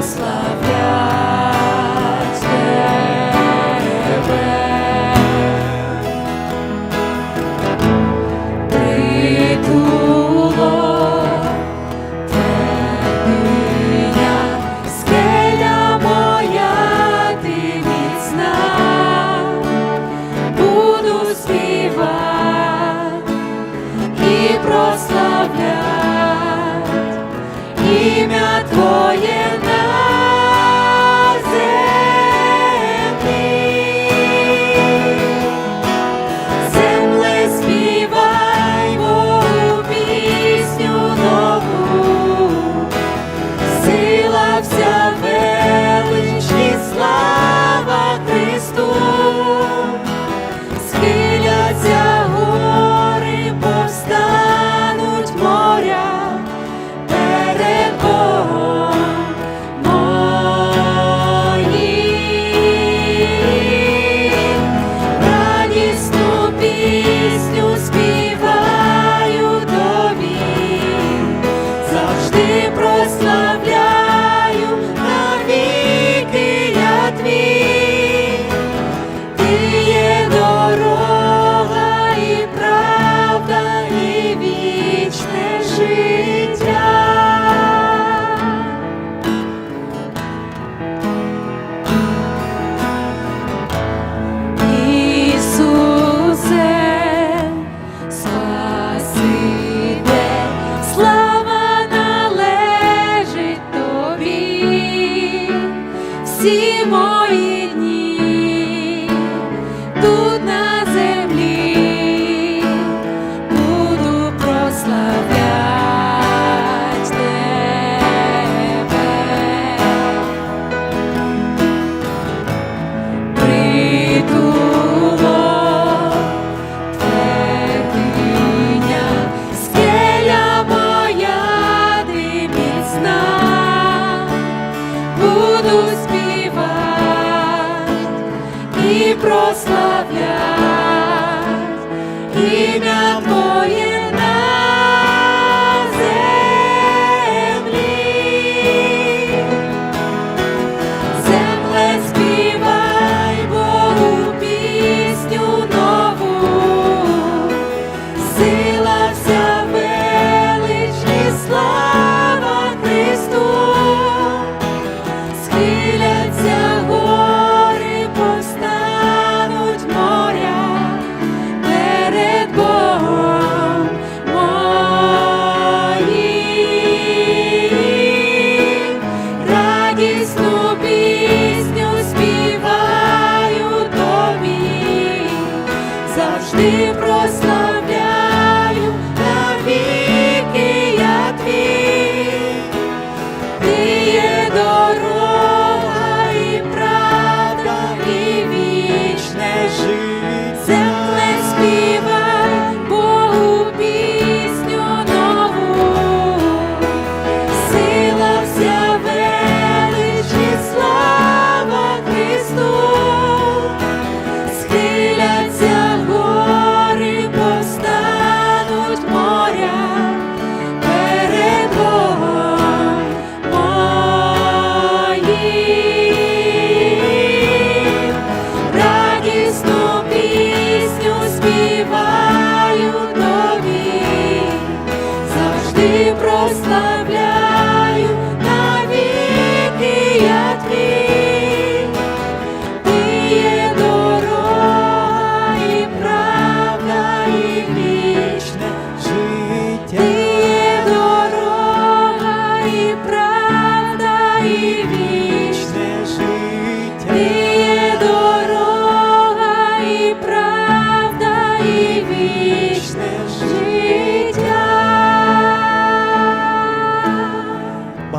прославлять тебе. Притуло тебе моя, ти міцна, буду співати і прославлять ім'я Твоє. всі мої дні тут на землі буду прославлять тебе, притуло твекиня, скеля моя ти міцна. Буду співати. і на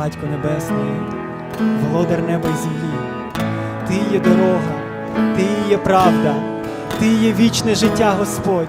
Батько Небесний, володар неба і землі, Ти є дорога, Ти є правда, Ти є вічне життя, Господь.